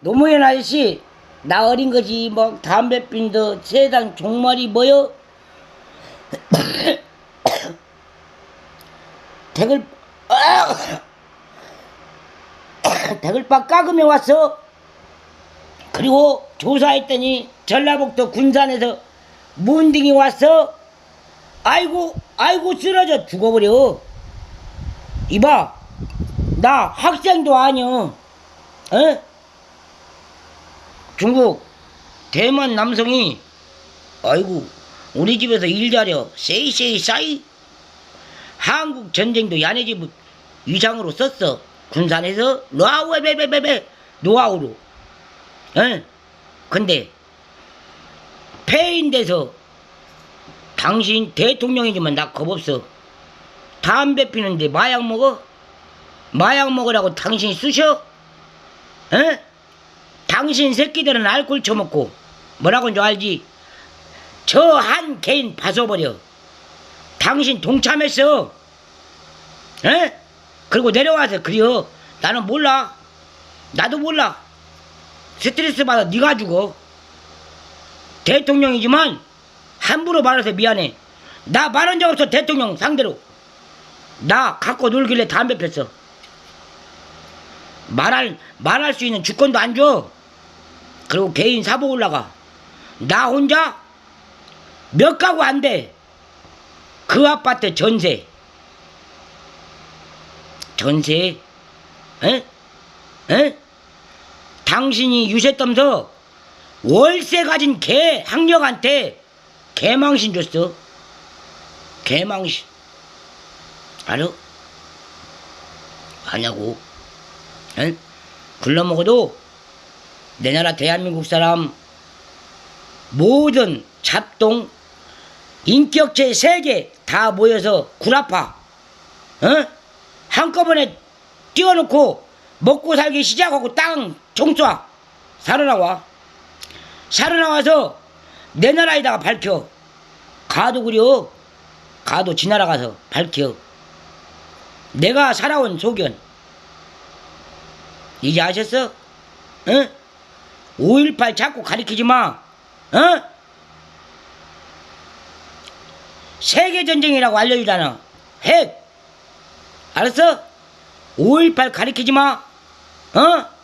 노무현 아저씨 나 어린 거지 뭐 담배 핀도 세상 종말이 뭐여? 대글 대글밥 깎으며 왔어. 그리고 조사했더니 전라북도 군산에서 문딩이 왔어. 아이고 아이고 쓰러져 죽어버려. 이봐 나 학생도 아니여. 에? 중국 대만 남성이 아이고 우리 집에서 일 잘려 세이세이 싸이 한국 전쟁도 야네 집 위장으로 썼어 군산에서 노하우베베베베 노하우로 에? 근데 폐인 돼서 당신 대통령이지만 나 겁없어 담배 피는데 마약 먹어? 마약 먹으라고 당신이 쑤셔? 에? 당신 새끼들은 알코올 처먹고 뭐라고인 줄 알지? 저 한 개인 봐서버려. 당신 동참했어. 에? 그리고 내려와서 그려. 나는 몰라. 나도 몰라. 스트레스 받아 네가 죽어. 대통령이지만 함부로 말해서 미안해. 나 말한 적 없어 대통령 상대로. 나 갖고 놀길래 담배 폈어. 말할 말할 수 있는 주권도 안 줘. 그리고 개인 사보 올라가. 나 혼자 몇 가구 안 돼. 그 아파트 전세. 전세? 에? 에? 당신이 유세 떠면서 월세 가진 개 학력한테 개망신 줬어. 개망신. 알아? 아냐고. 응? 글러먹어도 내 나라 대한민국 사람 모든 잡동 인격체 세 개 다 모여서 구라파 어? 한꺼번에 띄워놓고 먹고 살기 시작하고 땅 총쏴 살아나와 살아나와서 내 나라에다가 밝혀 가도 그려 가도 지 나라 가서 밝혀 내가 살아온 소견 이제 아셨어? 응? 5.18 자꾸 가리키지 마. 어? 세계전쟁이라고 알려주잖아. 핵. 알았어? 5.18 가리키지 마. 어?